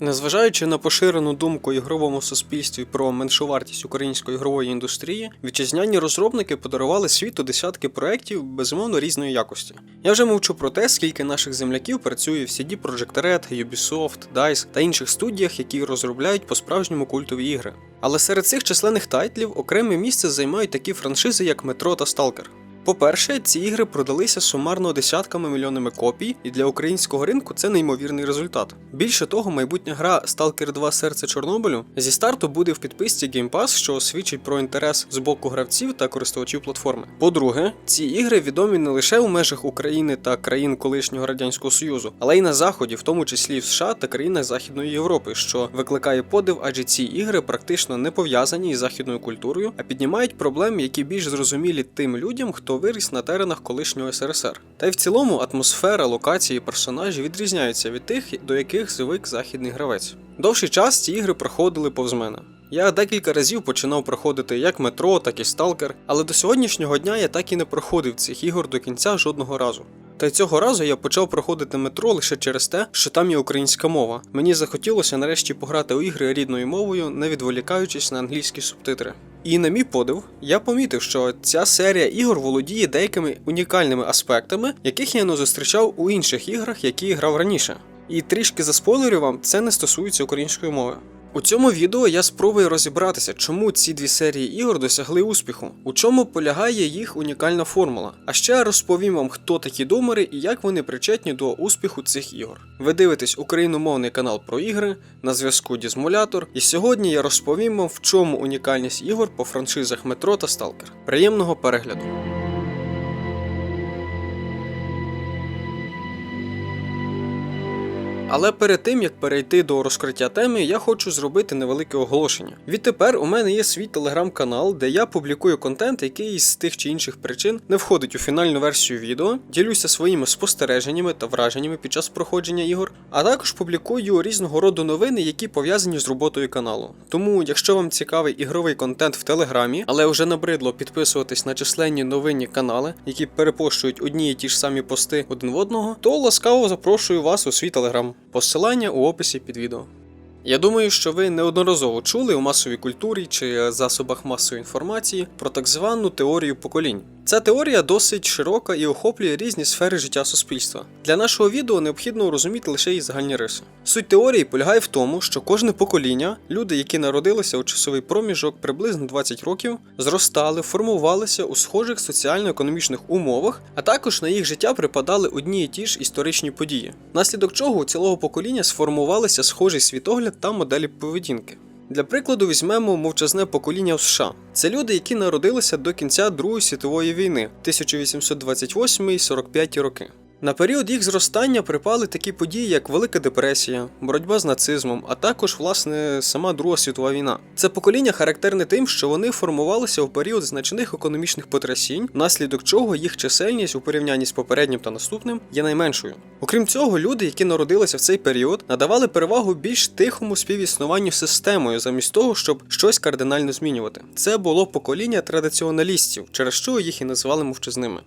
Незважаючи на поширену думку ігровому суспільстві про меншовартість української ігрової індустрії, вітчизняні розробники подарували світу десятки проєктів безумовно різної якості. Я вже мовчу про те, скільки наших земляків працює в CD Projekt Red, Ubisoft, DICE та інших студіях, які розробляють по-справжньому культові ігри. Але серед цих численних тайтлів окреме місце займають такі франшизи, як Metro та Stalker. По-перше, ці ігри продалися сумарно десятками мільйонами копій, і для українського ринку це неймовірний результат. Більше того, майбутня гра Stalker 2 Серце Чорнобилю зі старту буде в підписці Game Pass, що свідчить про інтерес з боку гравців та користувачів платформи. По-друге, ці ігри відомі не лише у межах України та країн колишнього радянського союзу, але й на заході, в тому числі в США та країнах Західної Європи, що викликає подив, адже ці ігри практично не пов'язані із західною культурою, а піднімають проблеми, які більш зрозумілі тим людям, хто виріс на теренах колишнього СРСР. Та й в цілому атмосфера, локації, персонажі відрізняються від тих, до яких звик західний гравець. Довший час ці ігри проходили повз мене. Я декілька разів починав проходити як метро, так і сталкер, але до сьогоднішнього дня я так і не проходив цих ігор до кінця жодного разу. Та й цього разу я почав проходити метро лише через те, що там є українська мова. Мені захотілося нарешті пограти у ігри рідною мовою, не відволікаючись на англійські субтитри. І на мій подив, я помітив, що ця серія ігор володіє деякими унікальними аспектами, яких я не зустрічав у інших іграх, які грав раніше. І трішки заспойлерю вам, це не стосується української мови. У цьому відео я спробую розібратися, чому ці дві серії ігор досягли успіху, у чому полягає їх унікальна формула. А ще розповім вам, хто такі думери і як вони причетні до успіху цих ігор. Ви дивитесь україномовний канал про ігри на зв'язку Дізмулятор, і сьогодні я розповім вам, в чому унікальність ігор по франшизах Метро та Сталкер. Приємного перегляду! Але перед тим як перейти до розкриття теми, я хочу зробити невелике оголошення. Відтепер у мене є свій телеграм-канал, де я публікую контент, який з тих чи інших причин не входить у фінальну версію відео, ділюся своїми спостереженнями та враженнями під час проходження ігор, а також публікую різного роду новини, які пов'язані з роботою каналу. Тому, якщо вам цікавий ігровий контент в телеграмі, але вже набридло підписуватись на численні новинні канали, які перепощують одні і ті ж самі пости один в одного, то ласкаво запрошую вас у свій телеграм. Посилання у описі під відео. Я думаю, що ви неодноразово чули у масовій культурі чи засобах масової інформації про так звану теорію поколінь. Ця теорія досить широка і охоплює різні сфери життя суспільства. Для нашого відео необхідно розуміти лише її загальні риси. Суть теорії полягає в тому, що кожне покоління, люди, які народилися у часовий проміжок приблизно 20 років, зростали, формувалися у схожих соціально-економічних умовах, а також на їх життя припадали одні і ті ж історичні події, внаслідок чого у цілого покоління сформувалися схожий світогляд та моделі поведінки. Для прикладу візьмемо мовчазне покоління в США. Це люди, які народилися до кінця Другої світової війни 1828-45 роки. На період їх зростання припали такі події, як Велика депресія, боротьба з нацизмом, а також власне сама Друга світова війна. Це покоління характерне тим, що вони формувалися в період значних економічних потрясінь, внаслідок чого їх чисельність у порівнянні з попереднім та наступним є найменшою. Окрім цього, люди, які народилися в цей період, надавали перевагу більш тихому співіснуванню з системою, замість того, щоб щось кардинально змінювати. Це було покоління традиціоналістів, через що їх і називали мовчазними.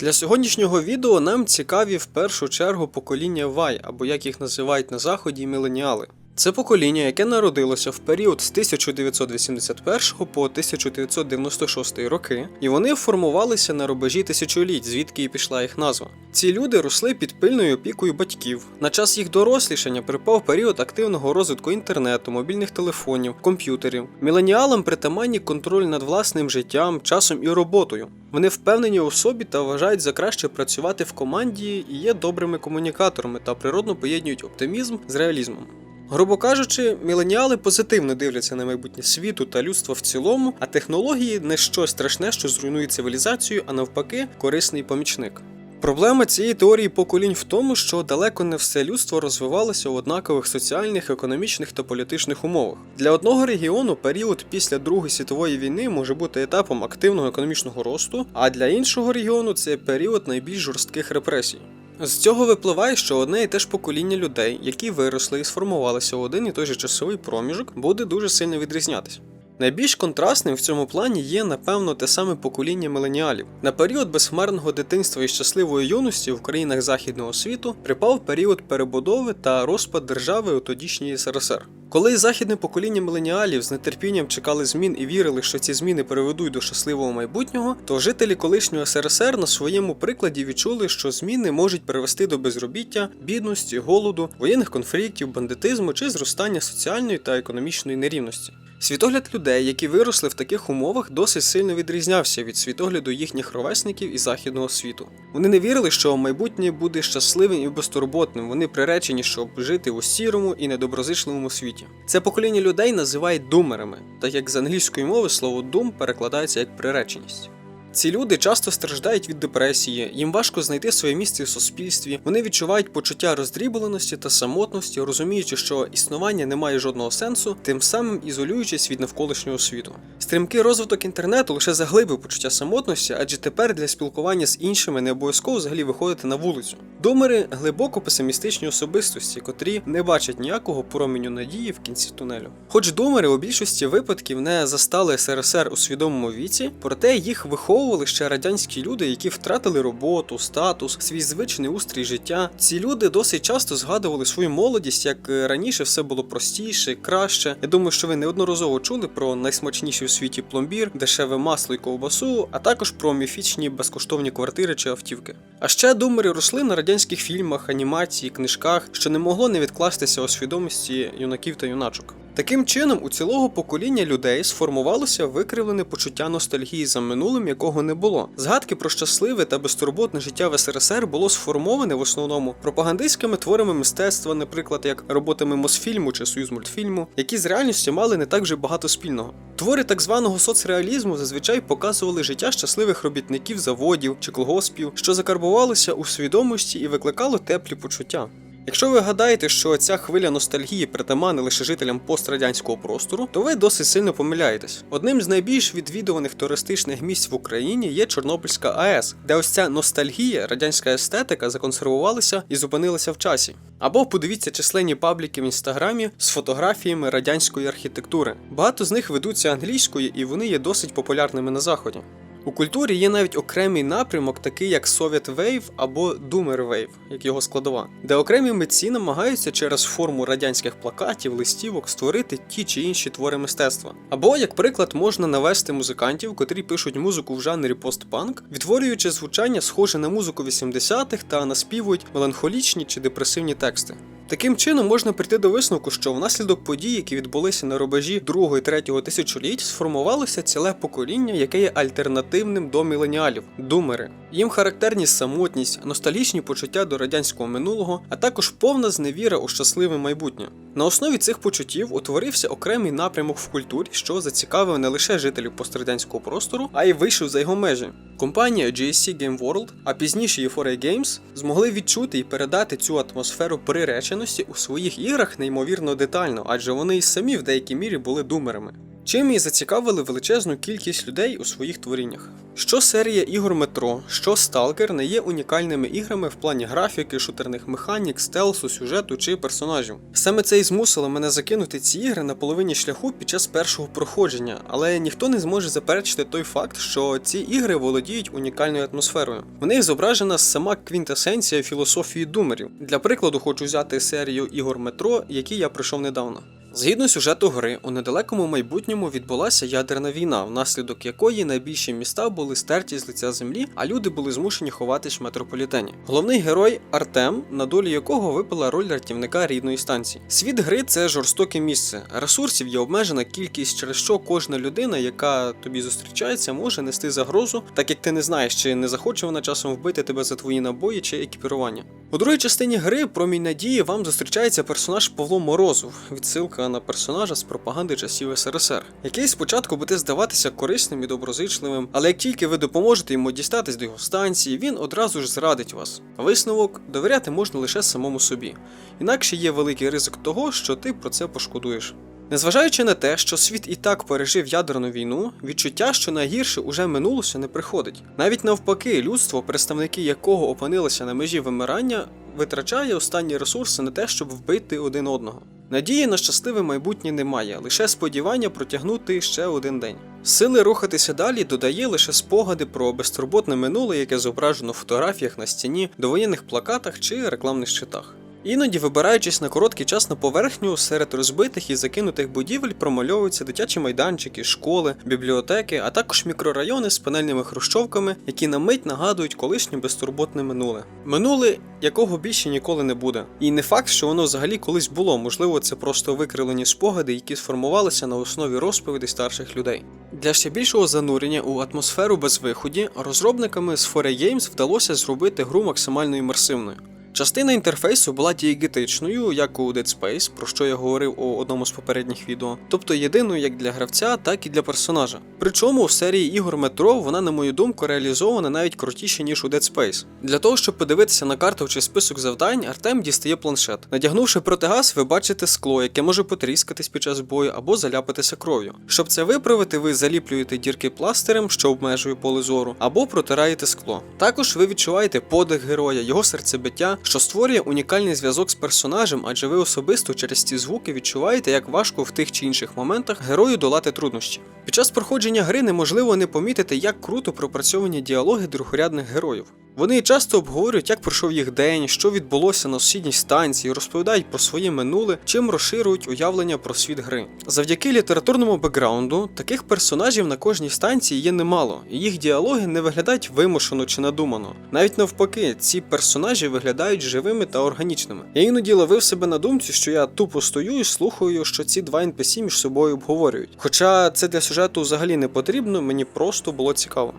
Для сьогоднішнього відео нам цікаві в першу чергу покоління Y, або як їх називають на заході міленіали. Це покоління, яке народилося в період з 1981 по 1996 роки, і вони формувалися на рубежі тисячоліть, звідки і пішла їх назва. Ці люди росли під пильною опікою батьків. На час їх дорослішання припав період активного розвитку інтернету, мобільних телефонів, комп'ютерів. Міленіалам притаманні контроль над власним життям, часом і роботою. Вони впевнені у собі та вважають за краще працювати в команді і є добрими комунікаторами та природно поєднують оптимізм з реалізмом. Грубо кажучи, міленіали позитивно дивляться на майбутнє світу та людства в цілому, а технології не щось страшне, що зруйнує цивілізацію, а навпаки, корисний помічник. Проблема цієї теорії поколінь в тому, що далеко не все людство розвивалося у однакових соціальних, економічних та політичних умовах. Для одного регіону період після Другої світової війни може бути етапом активного економічного росту, а для іншого регіону це період найбільш жорстких репресій. З цього випливає, що одне і те ж покоління людей, які виросли і сформувалися у один і той же часовий проміжок, буде дуже сильно відрізнятися. Найбільш контрастним в цьому плані є, напевно, те саме покоління міленіалів. На період безхмарного дитинства і щасливої юності в країнах західного світу припав період перебудови та розпад держави у тодішній СРСР. Коли західне покоління міленіалів з нетерпінням чекали змін і вірили, що ці зміни приведуть до щасливого майбутнього, то жителі колишнього СРСР на своєму прикладі відчули, що зміни можуть привести до безробіття, бідності, голоду, воєнних конфліктів, бандитизму чи зростання соціальної та економічної нерівності. Світогляд людей, які виросли в таких умовах, досить сильно відрізнявся від світогляду їхніх ровесників із західного світу. Вони не вірили, що майбутнє буде щасливим і безтурботним. Вони приречені, щоб жити у сірому і недоброзичливому світі. Це покоління людей називають думерами, так як з англійської мови слово дум перекладається як приреченість. Ці люди часто страждають від депресії, їм важко знайти своє місце в суспільстві. Вони відчувають почуття роздрібленості та самотності, розуміючи, що існування не має жодного сенсу, тим самим ізолюючись від навколишнього світу. Стрімкий розвиток інтернету лише заглибив почуття самотності, адже тепер для спілкування з іншими не обов'язково взагалі виходити на вулицю. Думери глибоко песимістичні особистості, котрі не бачать ніякого променю надії в кінці тунелю. Хоч думери у більшості випадків не застали СРСР у свідомому віці, проте їх виховували ще радянські люди, які втратили роботу, статус, свій звичний устрій життя. Ці люди досить часто згадували свою молодість, як е, раніше все було простіше, краще. Я думаю, що ви неодноразово чули про найсмачніший у світі пломбір, дешеве масло і ковбасу, а також про міфічні безкоштовні квартири чи автівки. А ще думери росли на радянських фільмах, анімації, книжках, що не могло не відкластися у свідомості юнаків та юначок. Таким чином, у цілого покоління людей сформувалося викривлене почуття ностальгії за минулим, якого не було. Згадки про щасливе та безтурботне життя в СРСР було сформоване в основному пропагандистськими творами мистецтва, наприклад, як роботами Мосфільму чи Союзмультфільму, які з реальністю мали не так вже багато спільного. Твори так званого соцреалізму зазвичай показували життя щасливих робітників заводів чи колгоспів, що закарбувалося у свідомості і викликало теплі почуття. Якщо ви гадаєте, що ця хвиля ностальгії притаманна лише жителям пострадянського простору, то ви досить сильно помиляєтесь. Одним з найбільш відвідуваних туристичних місць в Україні є Чорнобильська АЕС, де ось ця ностальгія, радянська естетика законсервувалася і зупинилася в часі. Або подивіться численні пабліки в інстаграмі з фотографіями радянської архітектури. Багато з них ведуться англійською і вони є досить популярними на заході. У культурі є навіть окремий напрямок, такий як Soviet Wave або Doomer Wave, як його складова, де окремі митці намагаються через форму радянських плакатів, листівок створити ті чи інші твори мистецтва. Або, як приклад, можна навести музикантів, котрі пишуть музику в жанрі постпанк, відтворюючи звучання схоже на музику 80-х та наспівують меланхолічні чи депресивні тексти. Таким чином можна прийти до висновку, що внаслідок подій, які відбулися на рубежі 2-3 тисячоліть, сформувалося ціле покоління, яке є альтернативним до міленіалів думери. Їм характерні самотність, ностальгічні почуття до радянського минулого, а також повна зневіра у щасливе майбутнє. На основі цих почуттів утворився окремий напрямок в культурі, що зацікавив не лише жителів пострадянського простору, а й вийшов за його межі. Компанія GSC Game World, а пізніше Euphoria Games, змогли відчути і передати цю атмосферу приреченості у своїх іграх неймовірно детально, адже вони й самі в деякій мірі були думерами. Чим і зацікавили величезну кількість людей у своїх творіннях. Що серія ігор Метро, що Stalker не є унікальними іграми в плані графіки, шутерних механік, стелсу, сюжету чи персонажів. Саме це і змусило мене закинути ці ігри на половині шляху під час першого проходження, але ніхто не зможе заперечити той факт, що ці ігри володіють унікальною атмосферою. В них зображена сама квінтесенція філософії думерів. Для прикладу, хочу взяти серію ігор Метро, які я пройшов недавно. Згідно сюжету гри, у недалекому майбутньому відбулася ядерна війна, внаслідок якої найбільші міста були стерті з лиця землі, а люди були змушені ховатись в метрополітені. Головний герой Артем, на долі якого випала роль рятівника рідної станції. Світ гри це жорстоке місце. Ресурсів є обмежена кількість, через що кожна людина, яка тобі зустрічається, може нести загрозу, так як ти не знаєш, чи не захоче вона часом вбити тебе за твої набої чи екіпірування. У другій частині гри промінь надії вам зустрічається персонаж Павло Морозов, відсилка на персонажа з пропаганди часів СРСР, який спочатку буде здаватися корисним і доброзичливим, але як тільки ви допоможете йому дістатись до його станції, він одразу ж зрадить вас. Висновок довіряти можна лише самому собі, інакше є великий ризик того, що ти про це пошкодуєш. Незважаючи на те, що світ і так пережив ядерну війну, відчуття, що найгірше уже минулося, не приходить. Навіть навпаки, людство, представники якого опинилися на межі вимирання, витрачає останні ресурси на те, щоб вбити один одного. Надії на щасливе майбутнє немає, лише сподівання протягнути ще один день. Сили рухатися далі додає лише спогади про безтурботне минуле, яке зображено в фотографіях на стіні, довоєнних плакатах чи рекламних щитах. Іноді, вибираючись на короткий час на поверхню, серед розбитих і закинутих будівель промальовуються дитячі майданчики, школи, бібліотеки, а також мікрорайони з панельними хрущовками, які на мить нагадують колишнє безтурботне минуле. Минуле, якого більше ніколи не буде. І не факт, що воно взагалі колись було, можливо, це просто викривлені спогади, які сформувалися на основі розповідей старших людей. Для ще більшого занурення у атмосферу без виході розробниками з 4 Games вдалося зробити гру максимально імерсивною. Частина інтерфейсу була дієгетичною, як у Dead Space, про що я говорив у одному з попередніх відео, тобто єдиною як для гравця, так і для персонажа. Причому в серії ігор Метро вона, на мою думку, реалізована навіть крутіше, ніж у Dead Space. Для того, щоб подивитися на карту чи список завдань, Артем дістає планшет. Надягнувши протигаз, ви бачите скло, яке може потріскатись під час бою або заляпатися кров'ю. Щоб це виправити, ви заліплюєте дірки пластирем, що обмежує поле зору, або протираєте скло. Також ви відчуваєте подих героя, його серцебиття, що створює унікальний зв'язок з персонажем, адже ви особисто через ці звуки відчуваєте, як важко в тих чи інших моментах герою долати труднощі. Під час проходження гри неможливо не помітити, як круто пропрацьовані діалоги другорядних героїв. Вони часто обговорюють, як пройшов їх день, що відбулося на сусідній станції, розповідають про своє минуле, чим розширюють уявлення про світ гри. Завдяки літературному бекграунду таких персонажів на кожній станції є немало, і їх діалоги не виглядають вимушено чи надумано. Навіть навпаки, ці персонажі виглядають живими та органічними. Я іноді ловив себе на думці, що я тупо стою і слухаю, що ці два NPC між собою обговорюють. Хоча це для сюжету взагалі не потрібно, мені просто було цікаво.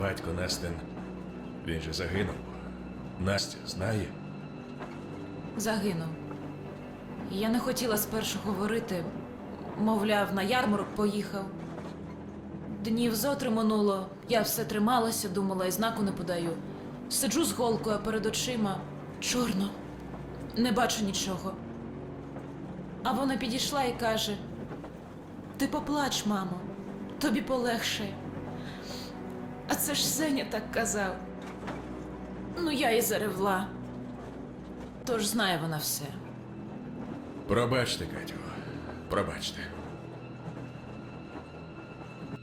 Батько Настин, він же загинув. Настя знає. Загинув. Я не хотіла спершу говорити, мовляв, на ярмарок поїхав. Днів зо три минуло, я все трималася, думала і знаку не подаю. Сиджу з голкою перед очима, чорно, не бачу нічого. А вона підійшла і каже: Ти поплач, мамо, тобі полегшає. А це ж Сеня так казав. Я і заревла. Тож знає вона все. Пробачте, Катю. Пробачте.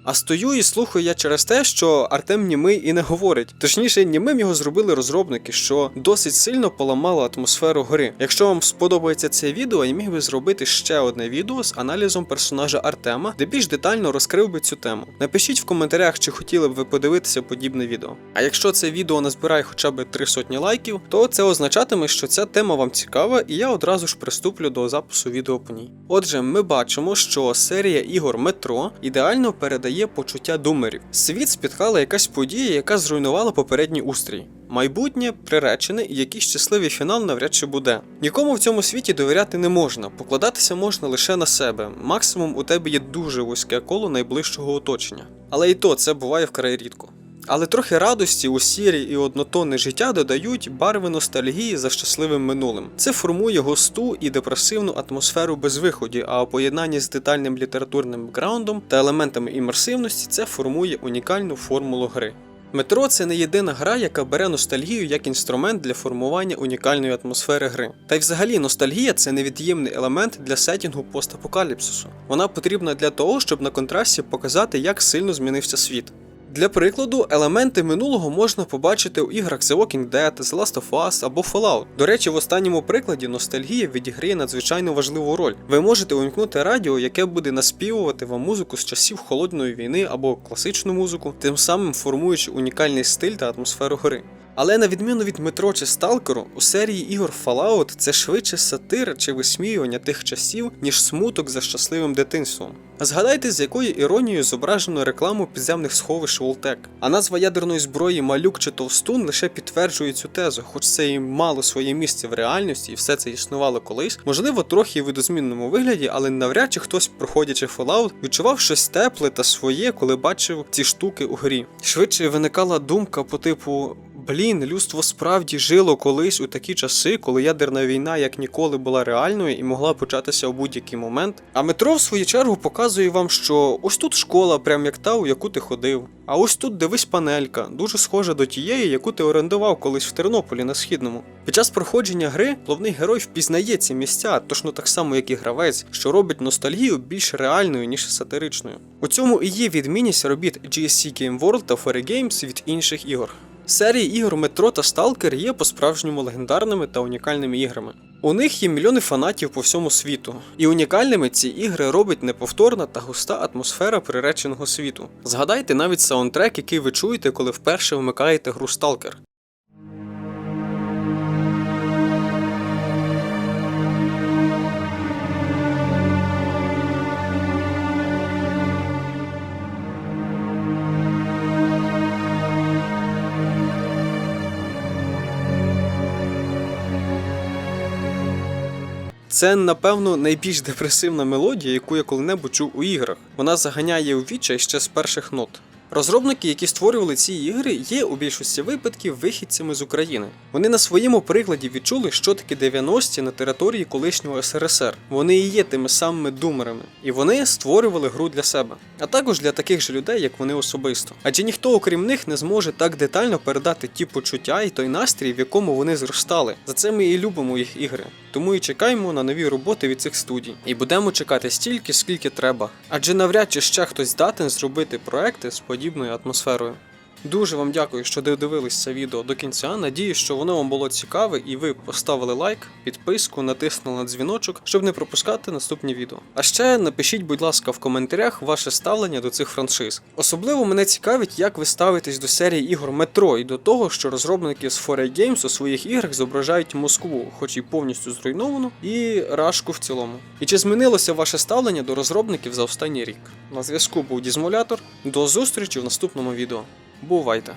А стою і слухаю я через те, що Артем німий і не говорить. Точніше, німим його зробили розробники, що досить сильно поламало атмосферу гри. Якщо вам сподобається це відео, я міг би зробити ще одне відео з аналізом персонажа Артема, де більш детально розкрив би цю тему. Напишіть в коментарях, чи хотіли б ви подивитися подібне відео. А якщо це відео назбирає хоча б три сотні лайків, то це означатиме, що ця тема вам цікава, і я одразу ж приступлю до запису відео по ній. Отже, ми бачимо, що серія ігор Метро ідеально передає почуття думерів. Світ спіткала якась подія, яка зруйнувала попередній устрій. Майбутнє приречене, і якийсь щасливий фінал навряд чи буде. Нікому в цьому світі довіряти не можна, покладатися можна лише на себе. Максимум у тебе є дуже вузьке коло найближчого оточення. Але і то це буває вкрай рідко. Але трохи радості у сірі і однотонне життя додають барви ностальгії за щасливим минулим. Це формує густу і депресивну атмосферу безвиході, а у поєднанні з детальним літературним бекграундом та елементами імерсивності це формує унікальну формулу гри. Метро це не єдина гра, яка бере ностальгію як інструмент для формування унікальної атмосфери гри. Та й взагалі ностальгія це невід'ємний елемент для сетінгу постапокаліпсису. Вона потрібна для того, щоб на контрасті показати, як сильно змінився світ. Для прикладу, елементи минулого можна побачити у іграх The Walking Dead, The Last of Us або Fallout. До речі, в останньому прикладі ностальгія відіграє надзвичайно важливу роль. Ви можете увімкнути радіо, яке буде наспівувати вам музику з часів холодної війни або класичну музику, тим самим формуючи унікальний стиль та атмосферу гри. Але на відміну від метро чи Сталкеру, у серії ігор Fallout це швидше сатира чи висміювання тих часів, ніж смуток за щасливим дитинством. Згадайте, з якою іронією зображено рекламу підземних сховищ Волтек. А назва ядерної зброї Малюк чи Товстун лише підтверджує цю тезу, хоч це і мало своє місце в реальності, і все це існувало колись. Можливо, трохи в видозмінному вигляді, але навряд чи хтось, проходячи Fallout, відчував щось тепле та своє, коли бачив ці штуки у грі. Швидше виникала думка по типу. Блін, людство справді жило колись у такі часи, коли ядерна війна як ніколи була реальною і могла початися у будь-який момент. А метро, в свою чергу, показує вам, що ось тут школа, прям як та, у яку ти ходив. А ось тут дивись панелька, дуже схожа до тієї, яку ти орендував колись в Тернополі на східному. Під час проходження гри головний герой впізнає ці місця, точно так само, як і гравець, що робить ностальгію більш реальною, ніж сатиричною. У цьому і є відмінність робіт GSC Game World та Fairy Games від інших ігор. Серії ігор Метро та Stalker є по-справжньому легендарними та унікальними іграми. У них є мільйони фанатів по всьому світу, і унікальними ці ігри робить неповторна та густа атмосфера приреченого світу. Згадайте навіть саундтрек, який ви чуєте, коли вперше вмикаєте гру Stalker. Це, напевно, найбільш депресивна мелодія, яку я коли-небудь чув у іграх. Вона заганяє у відчай ще з перших нот. Розробники, які створювали ці ігри, є у більшості випадків вихідцями з України. Вони на своєму прикладі відчули, що таке 90-ті на території колишнього СРСР. Вони і є тими самими думерами, і вони створювали гру для себе, а також для таких же людей, як вони особисто. Адже ніхто, окрім них, не зможе так детально передати ті почуття і той настрій, в якому вони зростали. За це ми і любимо їх ігри. Тому і чекаємо на нові роботи від цих студій. І будемо чекати стільки, скільки треба. Адже навряд чи ще хтось здатен зробити проекти з подібною атмосферою. Дуже вам дякую, що додивились це відео до кінця. Надію, що воно вам було цікаве і ви поставили лайк, підписку, натиснули на дзвіночок, щоб не пропускати наступні відео. А ще напишіть, будь ласка, в коментарях ваше ставлення до цих франшиз. Особливо мене цікавить, як ви ставитесь до серії ігор Метро і до того, що розробники з 4A Games у своїх іграх зображають Москву, хоч і повністю зруйновану, і Рашку в цілому. І чи змінилося ваше ставлення до розробників за останній рік? На зв'язку був Дізмолятор. До зустрічі в наступному відео. Бувайте!